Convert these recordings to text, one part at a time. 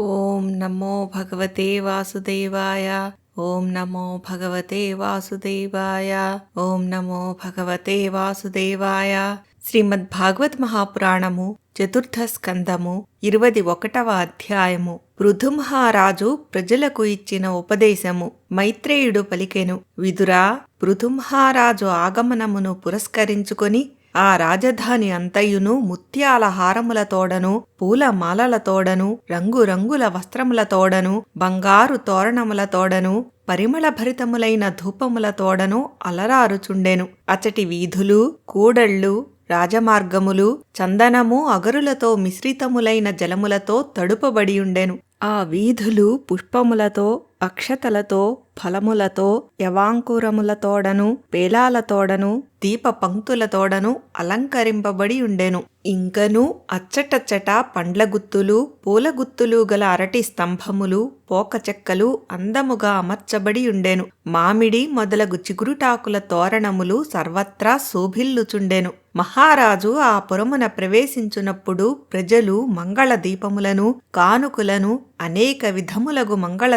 ఓం నమో భగవతే వాసుదేవాయ. ఓం నమో భగవతే వాసుదేవాయ. ఓం నమో భగవతే వాసుదేవాయ. శ్రీమద్ భాగవత్ మహాపురాణము చతుర్థ స్కందము ఇరవై ఒకటవ అధ్యాయము. పృథుమహారాజు ప్రజలకు ఇచ్చిన ఉపదేశము మైత్రేయుడు పలికెను. విదురా పృథుమహారాజు ఆగమనమును పురస్కరించుకొని ఆ రాజధాని అంతయును ముత్యాల హారములతోడను పూల మాలలతోడను రంగురంగుల వస్త్రములతోడను బంగారు తోరణములతోడను పరిమళభరితములైన ధూపముల ధూపములతోడను అలరారుచుండెను. అచటి వీధులు కూడళ్ళు రాజమార్గములు చందనము అగరులతో మిశ్రితములైన జలములతో తడుపబడియుండెను. ఆ వీధులు పుష్పములతో అక్షతలతో ఫలములతో యవాంకురములతోడను పేలాలతోడను దీప పంక్తులతోడను అలంకరింపబడి ఉండెను ఇంకను అచ్చటచ్చట పండ్ల గుత్తులు పూల గుత్తులు గల అరటి స్తంభములు పోక చెక్కలు అందముగా అమర్చబడి ఉండెను మామిడి మొదలగు చిగురుటాకుల తోరణములు సర్వత్రా శోభిల్లుచుండెను. మహారాజు ఆ పురమున ప్రవేశించునప్పుడు ప్రజలు మంగళ దీపములను కానుకలను అనేక విధములగు మంగళ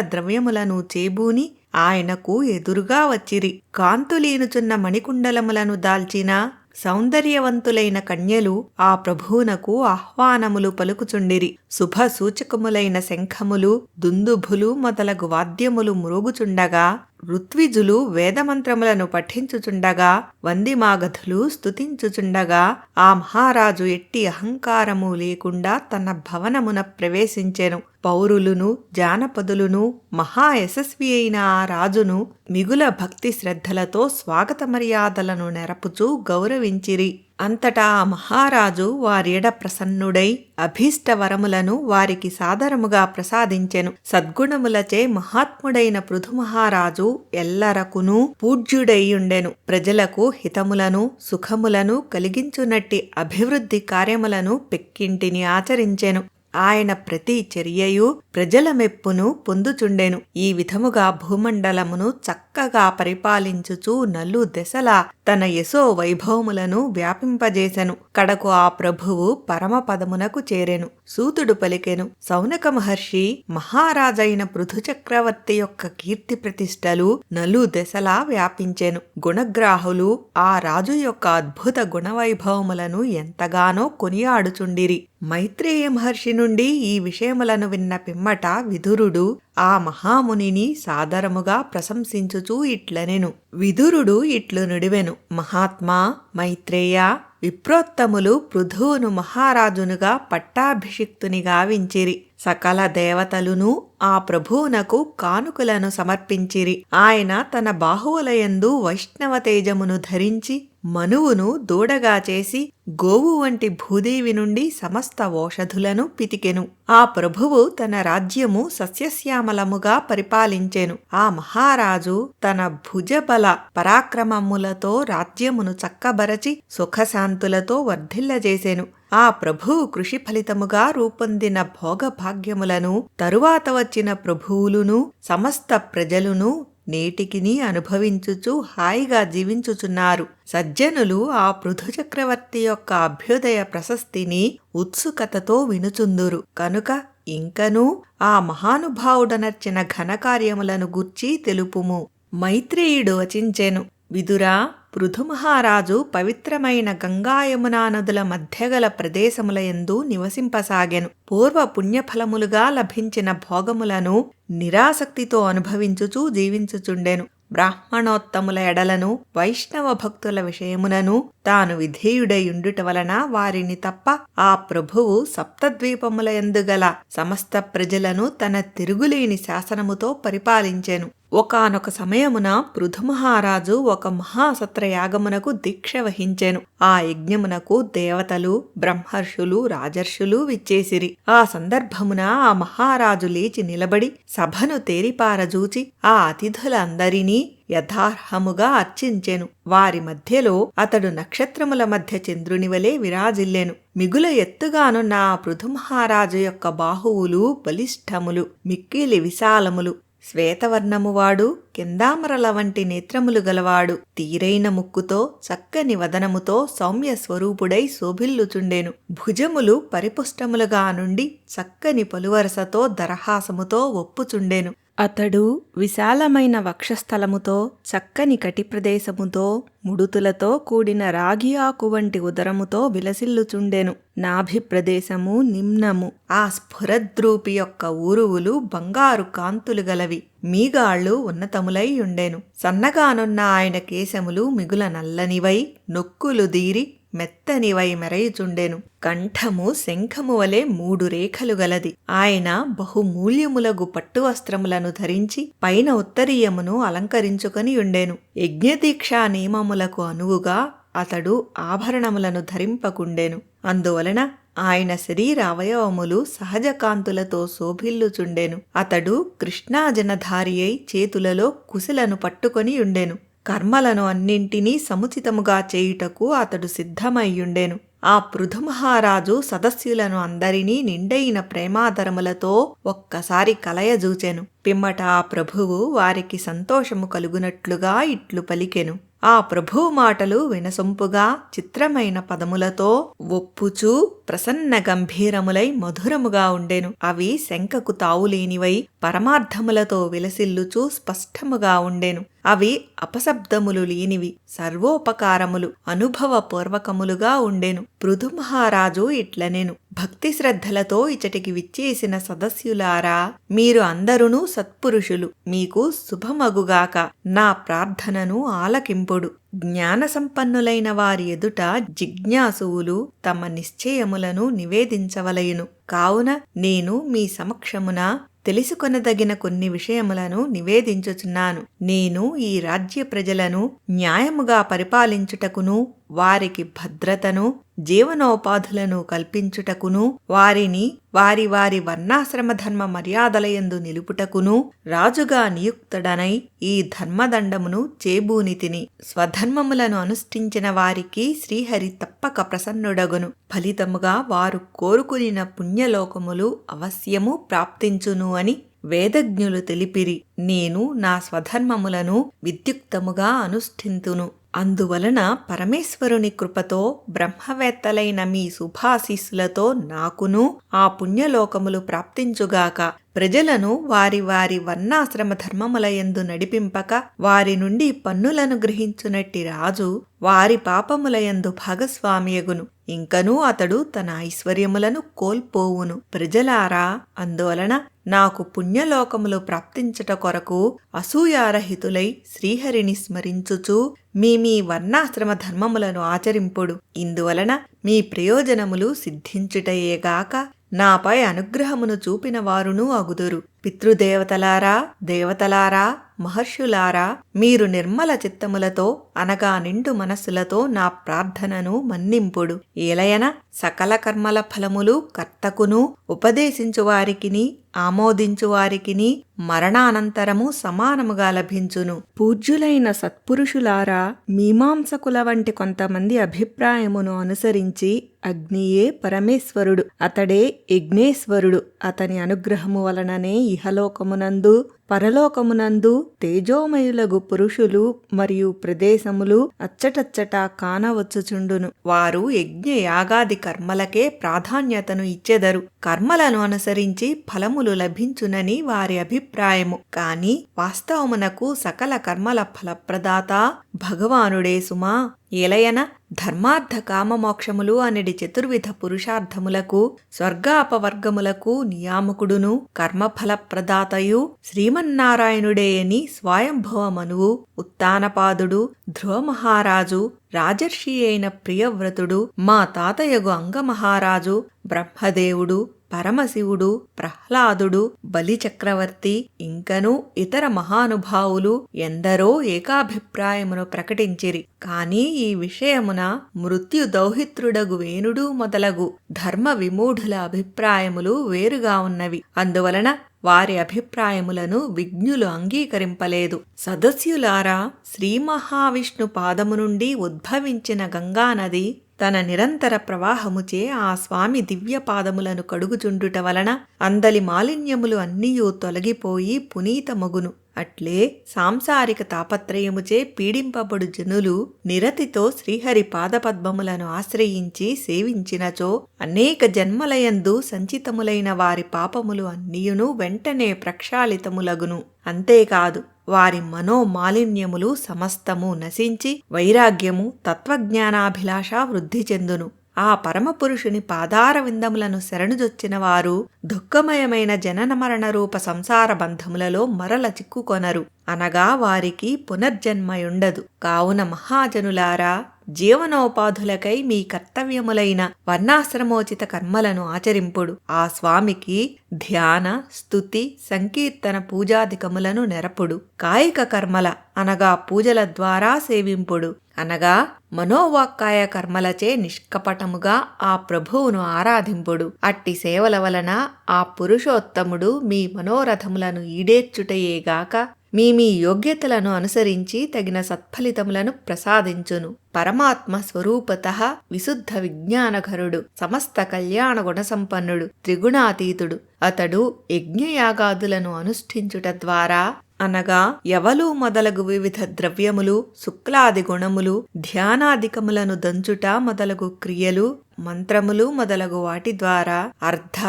మణికుండలములను చేబూని ఆయనకు ఎదురుగా వచ్చిరి. కాంతులీనుచున్న మణికుండలములను దాల్చిన సౌందర్యవంతులైన కన్యలు ఆ ప్రభువునకు ఆహ్వానములు పలుకుచుండిరి. శుభ సూచకములైన శంఖములు దుందుభులు మొదలగు వాద్యములు మురుగుచుండగా ఋత్విజులు వేదమంత్రములను పఠించుచుండగా వందిమాగధులు స్తుతించుచుండగా ఆ మహారాజు ఎట్టి అహంకారము లేకుండా తన భవనమున ప్రవేశించెను. పౌరులును జానపదులును మహాయశస్వి అయిన ఆ రాజును మిగుల భక్తి శ్రద్ధలతో స్వాగత మర్యాదలను నెరపుచూ గౌరవించిరి. అంతటా ఆ మహారాజు వారిడ ప్రసన్నుడై అభీష్ట వరములను వారికి సాదరముగా ప్రసాదించెను. సద్గుణములచే మహాత్ముడైన పృథు మహారాజు ఎల్లరకును పూజ్యుడైయుండెను ప్రజలకు హితములను సుఖములను కలిగించునట్టి అభివృద్ధి కార్యములను పెక్కింటిని ఆచరించెను. ఆయన ప్రతి చర్యయు ప్రజల మెప్పును పొందుచుండెను. ఈ విధముగా భూమండలమును చక్కగా పరిపాలించుచూ నల్లు దశల తన యశో వైభవములను వ్యాపింపజేసెను. కడకు ఆ ప్రభువు పరమపదమునకు చేరెను. సూతుడు పలికెను సౌనక మహర్షి మహారాజైన పృథు చక్రవర్తి యొక్క కీర్తి ప్రతిష్టలు నలు దశలా వ్యాపించెను. గుణగ్రాహులు ఆ రాజు యొక్క అద్భుత గుణవైభవములను ఎంతగానో కొనియాడుచుండిరి. మైత్రేయ మహర్షి నుండి ఈ విషయములను విన్న పిమ్మట విదురుడు ఆ మహామునిని సాదరముగా ప్రశంసించుచూ ఇట్లనెను. విదురుడు ఇట్లు నుడివెను. మహాత్మా మైత్రేయ విప్రోత్తములు పృథువును మహారాజునుగా పట్టాభిషిక్తుని గావించిరి. సకల దేవతలును ఆ ప్రభువునకు కానుకలను సమర్పించిరి. ఆయన తన బాహువులయందు వైష్ణవ తేజమును ధరించి మనువును దూడగా చేసి గోవు వంటి భూదేవి నుండి సమస్త ఓషధులను పితికెను. ఆ ప్రభువు తన రాజ్యము సస్యశ్యామలముగా పరిపాలించెను. ఆ మహారాజు తన భుజబల పరాక్రమములతో రాజ్యమును చక్కబరచి సుఖశాంతులతో వర్ధిల్లజేసెను. ఆ ప్రభువు కృషి ఫలితముగా రూపొందిన భోగభాగ్యములను తరువాత వచ్చిన ప్రభువులును సమస్త ప్రజలును నేటికిని అనుభవించుచు హాయిగా జీవించుచున్నారు. సజ్జనులు ఆ పృథు చక్రవర్తి యొక్క అభ్యుదయ ప్రశస్తిని ఉత్సుకతతో వినుచుందురు. కనుక ఇంకనూ ఆ మహానుభావుడనర్చిన ఘనకార్యములను గుర్చి తెలుపుము. మైత్రేయుడు వచించెను. విదురా పృథుమహారాజు పవిత్రమైన గంగాయమునా నదుల మధ్యగల ప్రదేశములయందు నివసింపసాగెను. పూర్వ పుణ్యఫలములుగా లభించిన భోగములను నిరాసక్తితో అనుభవించుచూ జీవించుచుండెను. బ్రాహ్మణోత్తముల ఎడలను వైష్ణవ భక్తుల విషయమునను తాను విధేయుడయుండుట వలన వారిని తప్ప ఆ ప్రభువు సప్తద్వీపముల ఎందుగల సమస్త ప్రజలను తన తిరుగులేని శాసనముతో పరిపాలించెను. ఒకనొక సమయమున పృథుమహారాజు ఒక మహాసత్రయాగమునకు దీక్ష వహించెను. ఆ యజ్ఞమునకు దేవతలు బ్రహ్మర్షులు రాజర్షులు విచ్చేసిరి. ఆ సందర్భమున ఆ మహారాజు లేచి నిలబడి సభను తేరిపారజూచి ఆ అతిథులందరినీ యథార్హముగా అర్చించెను. వారి మధ్యలో అతడు నక్షత్రముల మధ్య చంద్రుని వలె విరాజిల్లెను. మిగుల ఎత్తుగానున్న ఆ పృథుమహారాజు యొక్క బాహువులు బలిష్టములు మిక్కిలి విశాలములు శ్వేతవర్ణమువాడు కిందామరల వంటి నేత్రములు గలవాడు. తీరైన ముక్కుతో చక్కని వదనముతో సౌమ్య స్వరూపుడై శోభిల్లుచుండెను. భుజములు పరిపుష్టములుగా నుండి చక్కని పలువరసతో దరహాసముతో ఒప్పుచుండెను. అతడు విశాలమైన వక్షస్థలముతో చక్కని కటి ప్రదేశముతో ముడుతులతో కూడిన రాగి ఆకు వంటి ఉదరముతో విలసిల్లుచుండెను. నాభి ప్రదేశము నిమ్నము. ఆ స్ఫురద్రూపి యొక్క ఊరువులు బంగారు కాంతులు గలవి. మీగాళ్ళు ఉన్నతములై ఉండెను. సన్నగానున్న ఆయన కేశములు మిగుల నల్లనివై నొక్కులు దీరి మెత్తనివై మెరయుచుండెను కంఠము శంఖము వలె మూడు రేఖలు గలది. ఆయన బహుమూల్యములగు పట్టు వస్త్రములను ధరించి పైన ఉత్తరీయమును అలంకరించుకొని ఉండెను యజ్ఞదీక్షా నియమములకు అనువుగా అతడు ఆభరణములను ధరింపకుండెను. అందువలన ఆయన శరీర అవయవములు సహజ కాంతులతో శోభిల్లుచుండెను. అతడు కృష్ణాజనధారి అయి చేతులలో కుశలను పట్టుకొని ఉండెను కర్మలను అన్నింటినీ సముచితముగా చేయుటకు అతడు సిద్ధమయ్యుండెను. ఆ పృథుమహారాజు సదస్యులను అందరినీ నిండైన ప్రేమాదరములతో ఒక్కసారి కలయజూచెను. పిమ్మట ఆ ప్రభువు వారికి సంతోషము కలుగునట్లుగా ఇట్లు పలికెను. ఆ ప్రభువు మాటలు వినసొంపుగా చిత్రమైన పదములతో ఒప్పుచూ ప్రసన్న గంభీరములై మధురముగా ఉండెను. అవి శంకకు తావులేనివై పరమార్థములతో విలసిల్లుచూ స్పష్టముగా ఉండెను. అవి అపశబ్దములు లేనివి సర్వోపకారములు అనుభవపూర్వకములుగా ఉండెను. పృథు మహారాజు ఇట్లనెను. భక్తి శ్రద్ధలతో ఇచటికి విచ్చేసిన సదస్యులారా మీరు అందరునూ సత్పురుషులు. మీకు శుభమగుగాక. నా ప్రార్థనను ఆలకింపుడు. జ్ఞాన సంపన్నులైన వారి ఎదుట జిజ్ఞాసువులు తమ నిశ్చయములను నివేదించవలయును కావున నేను మీ సమక్షమున తెలుసుకొనదగిన కొన్ని విషయములను నివేదించుచున్నాను. నేను ఈ రాజ్య ప్రజలను న్యాయముగా పరిపాలించుటకును వారికి భద్రతను జీవనోపాధులను కల్పించుటకును వారిని వారి వారి వర్ణాశ్రమ ధర్మ మర్యాదలయందు నిలుపుటకును రాజుగా నియుక్తుడనై ఈ ధర్మదండమును చేబూనితిని స్వధర్మములను అనుష్ఠించిన వారికి శ్రీహరి తప్పక ప్రసన్నుడగును. ఫలితముగా వారు కోరుకునిన పుణ్యలోకములు అవశ్యము ప్రాప్తించును అని వేదజ్ఞులు తెలిపిరి. నేను నా స్వధర్మములను విద్యుక్తముగా అనుష్ఠింతును. అందువలన పరమేశ్వరుని కృపతో బ్రహ్మవేత్తలైన మీ శుభాశీస్సులతో నాకును ఆ పుణ్యలోకములు ప్రాప్తించుగాక. ప్రజలను వారి వారి వర్ణాశ్రమ ధర్మములయందు నడిపింపక వారి నుండి పన్నులను గ్రహించునట్టి రాజు వారి పాపములయందు భాగస్వామియగును. ఇంకనూ అతడు తన ఐశ్వర్యములను కోల్పోవును. ప్రజలారా అందువలన నాకు పుణ్యలోకములు ప్రాప్తించట కొరకు అసూయారహితులై శ్రీహరిని స్మరించుచు మీ మీ వర్ణాశ్రమ ధర్మములను ఆచరింపుడు. ఇందువలన మీ ప్రయోజనములు సిద్ధించుటయేగాక నాపై అనుగ్రహమును చూపిన వారును అగుదురు. పితృదేవతలారా దేవతలారా మహర్షులారా మీరు నిర్మల చిత్తములతో అనగా నిండు మనస్సులతో నా ప్రార్థనను మన్నింపుడు. ఏలయన సకల కర్మల ఫలములు కర్తకును ఉపదేశించువారికిని ఆమోదించువారికిని మరణానంతరము సమానముగా లభించును. పూజ్యులైన సత్పురుషులారా మీమాంసకుల వంటి కొంతమంది అభిప్రాయమును అనుసరించి అగ్నియే పరమేశ్వరుడు అతడే యజ్ఞేశ్వరుడు. అతని అనుగ్రహము వలననే ఇహలోకమునందు పరలోకమునందు తేజోమయులగు పురుషులు మరియు ప్రదేశములు అచ్చటచ్చట కానవచ్చుచుండును. వారు యజ్ఞ యాగాది కర్మలకే ప్రాధాన్యతను ఇచ్చెదరు. కర్మలను అనుసరించి ఫలములు లభించునని వారి అభిప్రాయము. కాని వాస్తవమునకు సకల కర్మల ఫలప్రదాత భగవానుడే సుమా ఏలయన ధర్మార్థ కామమోక్షములు అనడి చతుర్విధ పురుషార్థములకు స్వర్గాపవర్గములకు నియామకుడును కర్మఫలప్రదాతయు శ్రీమన్నారాయణుడే అని స్వయంభవమనువు ఉత్తానపాదుడు ధ్రువమహారాజు రాజర్షి అయిన ప్రియవ్రతుడు మా తాతయగు అంగమహారాజు బ్రహ్మదేవుడు పరమశివుడు ప్రహ్లాదుడు బలిచక్రవర్తి ఇంకనూ ఇతర మహానుభావులు ఎందరో ఏకాభిప్రాయమును ప్రకటించిరి. కాని ఈ విషయమున మృత్యు దౌహిత్రుడగు వేణుడు మొదలగు ధర్మ విమూఢుల అభిప్రాయములు వేరుగా ఉన్నవి. అందువలన వారి అభిప్రాయములను విజ్ఞులు అంగీకరింపలేదు. సదస్యులారా శ్రీ మహావిష్ణు పాదము నుండి ఉద్భవించిన గంగానది తన నిరంతర ప్రవాహముచే ఆ స్వామి దివ్య పాదములను కడుగుచుండుట వలన అందలి మాలిన్యములు అన్నీయూ తొలగిపోయి పునీతమగును అట్లే సాంసారిక తాపత్రయముచే పీడింపబడు జనులు నిరతితో శ్రీహరి పాదపద్మములను ఆశ్రయించి సేవించినచో అనేక జన్మలయందు సంచితములైన వారి పాపములు అన్నియును వెంటనే ప్రక్షాళితములగును. అంతేకాదు వారి మనోమాలిన్యములు సమస్తము నశించి వైరాగ్యము తత్వజ్ఞానాభిలాష వృద్ధి చెందును. ఆ పరమపురుషుని పాదారవిందములను శరణుజొచ్చిన వారు దుఃఖమయమైన జనన మరణ రూప సంసార బంధములలో మరల చిక్కుకొనరు. అనగా వారికి పునర్జన్మయుండదు. కావున మహాజనులారా జీవనోపాధులకై మీ కర్తవ్యములైన వర్ణాశ్రమోచిత కర్మలను ఆచరింపుడు. ఆ స్వామికి ధ్యాన స్థుతి సంకీర్తన పూజాధికములను నెరపుడు. కాయిక కర్మల అనగా పూజల ద్వారా సేవింపుడు. అనగా మనోవాక్కాయ కర్మలచే నిష్కపటముగా ఆ ప్రభువును ఆరాధింపుడు. అట్టి సేవల వలన ఆ పురుషోత్తముడు మీ మనోరథములను ఈడేర్చుటయేగాక మీ మీ యోగ్యతలను అనుసరించి తగిన సత్ఫలితములను ప్రసాదించును. పరమాత్మ స్వరూపత విశుద్ధ విజ్ఞానఘరుడు సమస్త కళ్యాణ గుణసంపన్నుడు త్రిగుణాతీతుడు. అతడు యజ్ఞయాగాదులను అనుష్ఠించుట ద్వారా అనగా ఎవలు మొదలగు వివిధ ద్రవ్యములు శుక్లాది గుణములు ధ్యానాధికములను దంచుట మొదలగు క్రియలు మంత్రములు మొదలగు వాటి ద్వారా అర్ధ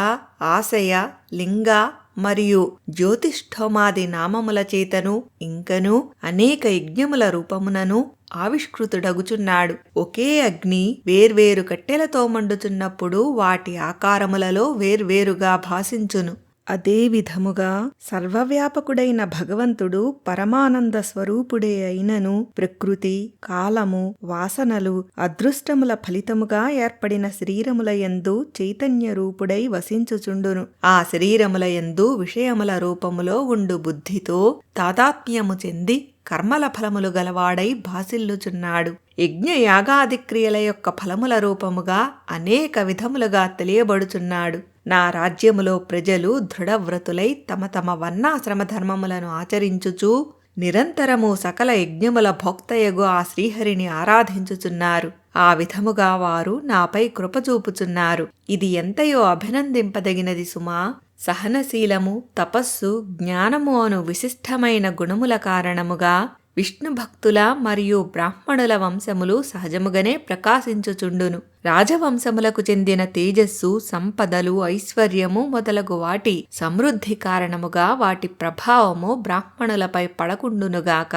ఆశయ లింగ మరియు జ్యోతిష్ఠోమాది నామముల చేతను ఇంకను అనేక యజ్ఞముల రూపమునను ఆవిష్కృతుడగుచున్నాడు. ఒకే అగ్ని వేర్వేరు కట్టెలతో మండుచున్నప్పుడు వాటి ఆకారములలో వేర్వేరుగా భాసించును. అదేవిధముగా సర్వవ్యాపకుడైన భగవంతుడు పరమానంద స్వరూపుడే అయినను ప్రకృతి కాలము వాసనలు అదృష్టముల ఫలితముగా ఏర్పడిన శరీరముల యందు చైతన్య రూపుడై వసించుచుండును. ఆ శరీరముల యందు విషయముల రూపములో ఉండు బుద్ధితో తాదాత్మ్యము చెంది కర్మల ఫలములు గలవాడై భాసిల్లుచున్నాడు. యజ్ఞ యాగాది క్రియల యొక్క ఫలముల రూపముగా అనేక విధములుగా తెలియబడుచున్నాడు. నా రాజ్యములో ప్రజలు దృఢవ్రతులై తమ తమ వర్ణాశ్రమ ధర్మములను ఆచరించుచు నిరంతరము సకల యజ్ఞముల భోక్తయగు ఆ శ్రీహరిని ఆరాధించుచున్నారు. ఆ విధముగా వారు నాపై కృపచూపుచున్నారు. ఇది ఎంతయో అభినందింపదగినది సుమా. సహనశీలము తపస్సు జ్ఞానము అను విశిష్టమైన గుణముల కారణముగా విష్ణు భక్తుల మరియు బ్రాహ్మణుల వంశములు సహజముగానే ప్రకాశించుచుండును. రాజవంశములకు చెందిన తేజస్సు సంపదలు ఐశ్వర్యము మొదలగు వాటి సమృద్ధి కారణముగా వాటి ప్రభావము బ్రాహ్మణులపై పడకుండునుగాక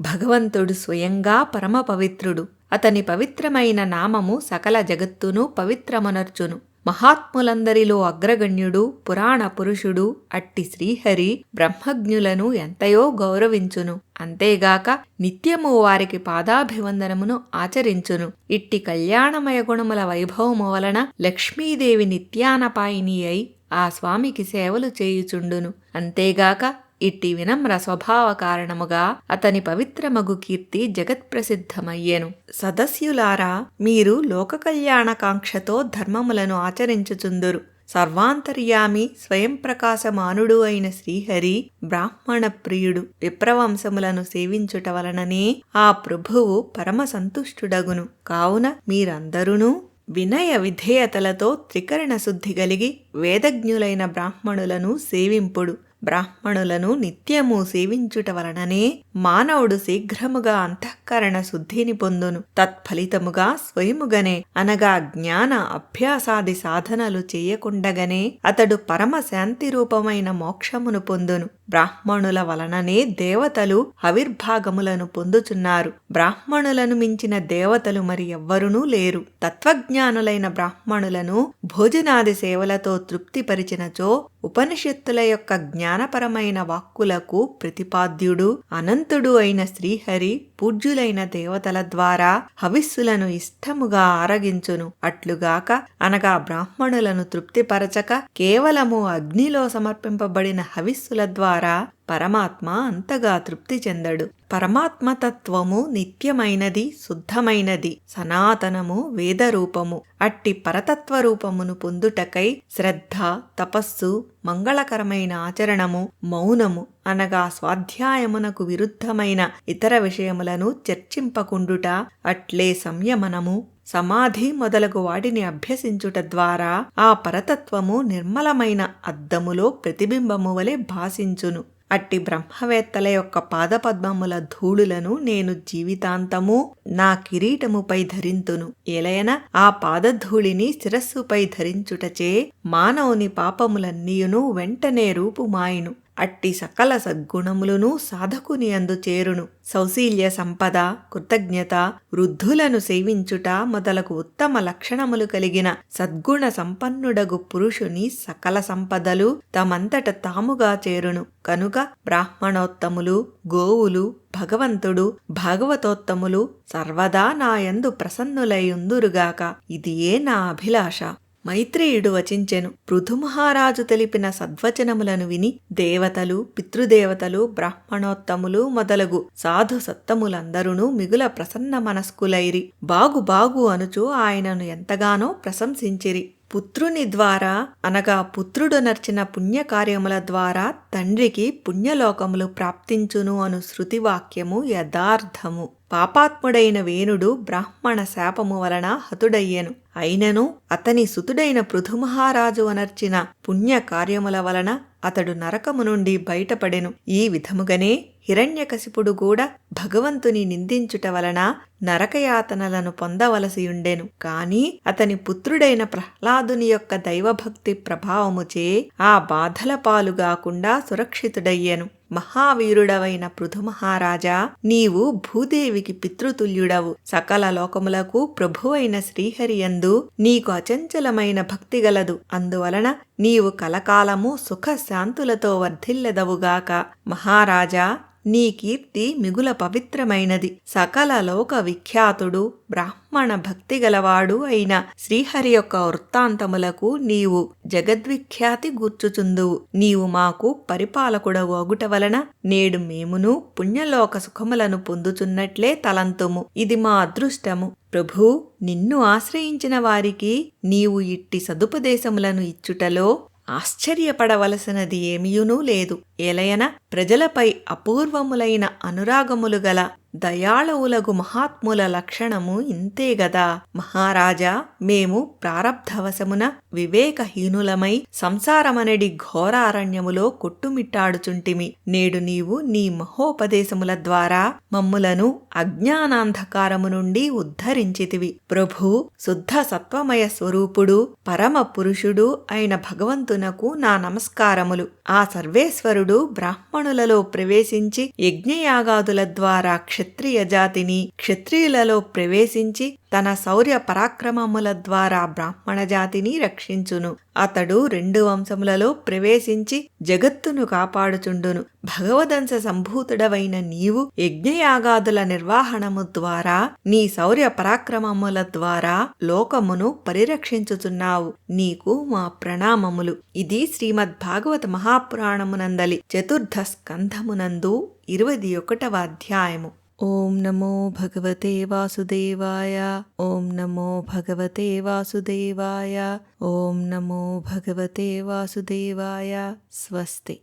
భగవంతుడు స్వయంగా పరమ పవిత్రుడు అతని పవిత్రమైన నామము సకల జగత్తును పవిత్రమనర్చును. మహాత్ములందరిలో అగ్రగణ్యుడు పురాణ పురుషుడు అట్టి శ్రీహరి బ్రహ్మజ్ఞులను ఎంతయో గౌరవించును. అంతేగాక నిత్యము వారికి పాదాభివందనమును ఆచరించును. ఇట్టి కళ్యాణమయ గుణముల వైభవము వలన లక్ష్మీదేవి నిత్యానపాయిని అయి ఆ స్వామికి సేవలు చేయుచుండును. అంతేగాక ఇట్టి వినమ్ర స్వభావ కారణముగా అతని పవిత్రమగు కీర్తి జగత్ప్రసిద్ధమయ్యేను. సదస్యులారా మీరు లోక కళ్యాణకాంక్షతో ధర్మములను ఆచరించుచుందురు. సర్వాంతర్యామి స్వయం ప్రకాశమానుడు అయిన శ్రీహరి బ్రాహ్మణ ప్రియుడు విప్రవంశములను సేవించుట వలననే ఆ ప్రభువు పరమ సంతుష్టుడగును కావున మీరందరూనూ వినయ విధేయతలతో త్రికరణ శుద్ధి కలిగి వేదజ్ఞులైన బ్రాహ్మణులను సేవింపుడు. బ్రాహ్మణులను నిత్యము సేవించుట వలననే మానవుడు శీఘ్రముగా అంతఃకరణ శుద్ధిని పొందును. తత్ఫలితముగా స్వయముగనే అనగా జ్ఞాన అభ్యాసాది సాధనలు చేయకుండగనే అతడు పరమ శాంతి రూపమైన మోక్షమును పొందును. బ్రాహ్మణుల వలననే దేవతలు ఆవిర్భాగములను పొందుచున్నారు. బ్రాహ్మణులను మించిన దేవతలు మరి ఎవ్వరునూ లేరు. తత్వజ్ఞానులైన బ్రాహ్మణులను భోజనాది సేవలతో తృప్తిపరిచినచో ఉపనిషత్తుల యొక్క జ్ఞానపరమైన వాక్కులకు ప్రతిపాద్యుడు అనంతుడు అయిన శ్రీహరి పూజ్యులైన దేవతల ద్వారా హవిస్సులను ఇష్టముగా ఆరగించును. అట్లుగాక అనగా బ్రాహ్మణులను తృప్తిపరచక కేవలము అగ్నిలో సమర్పింపబడిన హవిస్సుల ద్వారా పరమాత్మ అంతగా తృప్తి చెందడు. పరమాత్మతత్వము నిత్యమైనది శుద్ధమైనది సనాతనము వేదరూపము. అట్టి పరతత్వ రూపమును పొందుటకై శ్రద్ధ తపస్సు మంగళకరమైన ఆచరణము మౌనము అనగా స్వాధ్యాయమునకు విరుద్ధమైన ఇతర విషయములను చర్చింపకుండుట అట్లే సంయమనము. సమాధి మొదలగు వాటిని అభ్యసించుట ద్వారా ఆ పరతత్వము నిర్మలమైన అద్దములో ప్రతిబింబము వలె భాసించును. అట్టి బ్రహ్మవేత్తల యొక్క పాదపద్మముల ధూళులను నేను జీవితాంతము నా కిరీటముపై ధరింతును. ఎలయన ఆ పాదధూళిని శిరస్సుపై ధరించుటచే మానవుని పాపములన్నీయును వెంటనే రూపుమాయును. అట్టి సకల సద్గుణములను సాధకుని అందు చేరును. సౌశీల్య సంపద కృతజ్ఞత వృద్ధులను సేవించుట మొదలకు ఉత్తమ లక్షణములు కలిగిన సద్గుణ సంపన్నుడగు పురుషుని సకల సంపదలు తమంతట తాముగా చేరును. కనుక బ్రాహ్మణోత్తములు గోవులు భగవంతుడు భాగవతోత్తములు సర్వదా నాయందు ప్రసన్నులైయుందురుగాక ఇదియే నా అభిలాష. మైత్రేయుడు వచించెను. పృథుమహారాజు తెలిపిన సద్వచనములను విని దేవతలు పితృదేవతలు బ్రాహ్మణోత్తములు మొదలగు సాధు సత్తములందరూ మిగుల ప్రసన్న మనస్కులైరి. బాగు బాగు అనుచు ఆయనను ఎంతగానో ప్రశంసించిరి. పుత్రుని ద్వారా అనగా పుత్రుడు నర్చిన పుణ్యకార్యముల ద్వారా తండ్రికి పుణ్యలోకములు ప్రాప్తించును అను శృతివాక్యము యథార్థము. పాపాత్ముడైన వేణుడు బ్రాహ్మణ శాపము వలన హతుడయ్యెను. అయినను అతని సుతుడైన పృథుమహారాజు అనర్చిన పుణ్య కార్యముల వలన అతడు నరకము నుండి బయటపడెను. ఈ విధముగనే హిరణ్యకశిపుడు కూడా భగవంతుని నిందించుట వలన నరకయాతనలను పొందవలసియుండెను. కాని అతని పుత్రుడైన ప్రహ్లాదుని యొక్క దైవభక్తి ప్రభావముచే ఆ బాధల పాలుగాకుండా సురక్షితుడయ్యెను. మహావీరుడవైన పృథుమహారాజా నీవు భూదేవికి పితృతుల్యుడవు. సకల లోకములకు ప్రభువైన శ్రీహరియందు నీకు అచంచలమైన భక్తి గలదు. అందువలన నీవు కలకాలము సుఖ శాంతులతో వర్ధిల్లెదవుగాక మహారాజా నీ కీర్తి మిగుల పవిత్రమైనది. సకల లోక విఖ్యాతుడు బ్రాహ్మణ భక్తి గలవాడు అయిన శ్రీహరి యొక్క వృత్తాంతములకు నీవు జగద్విఖ్యాతి గూర్చుచుందువు. నీవు మాకు పరిపాలకుడవు అగుట వలన నేడు మేమును పుణ్యలోక సుఖములను పొందుచున్నట్లే తలంతుము. ఇది మా అదృష్టము. ప్రభూ నిన్ను ఆశ్రయించిన వారికి నీవు ఇట్టి సదుపదేశములను ఇచ్చుటలో ఆశ్చర్యపడవలసినది ఏమీయునూ లేదు. ఏలయన ప్రజలపై అపూర్వములైన అనురాగములు గల దయాళవులగు మహాత్ముల లక్షణము ఇంతే గదా. మహారాజా మేము ప్రారబ్ధవశమున వివేకహీనులమై సంసారమనడి ఘోరారణ్యములో కొట్టుమిట్టాడుచుంటిమి. నేడు నీవు నీ మహోపదేశముల ద్వారా మమ్ములను అజ్ఞానాంధకారము నుండి ఉద్ధరించితివి. ప్రభు శుద్ధ సత్వమయ స్వరూపుడు పరమ పురుషుడు అయిన భగవంతునకు నా నమస్కారములు. ఆ సర్వేశ్వరుడు బ్రాహ్మణులలో ప్రవేశించి యజ్ఞయాగాదుల ద్వారా క్షత్రియ జాతిని క్షత్రియులలో ప్రవేశించి తన శౌర్య పరాక్రమముల ద్వారా బ్రాహ్మణ జాతిని రక్షించును అతడు రెండు వంశములలో ప్రవేశించి జగత్తును కాపాడుచుండును. భగవదంశ సంభూతుడవైన నీవు యజ్ఞయాగాదుల నిర్వహణము ద్వారా నీ శౌర్య పరాక్రమముల ద్వారా లోకమును పరిరక్షించుచున్నావు. నీకు మా ప్రణామములు. ఇది శ్రీమద్ భాగవత మహాపురాణమునందలి చతుర్థ స్కంధమునందు ఇరవై ఒకటవ అధ్యాయము. ఓం నమో భగవతే వాసుదేవాయ ఓం నమో భగవతే వాసుదేవాయ ఓం నమో భగవతే వాసుదేవాయ స్వస్తి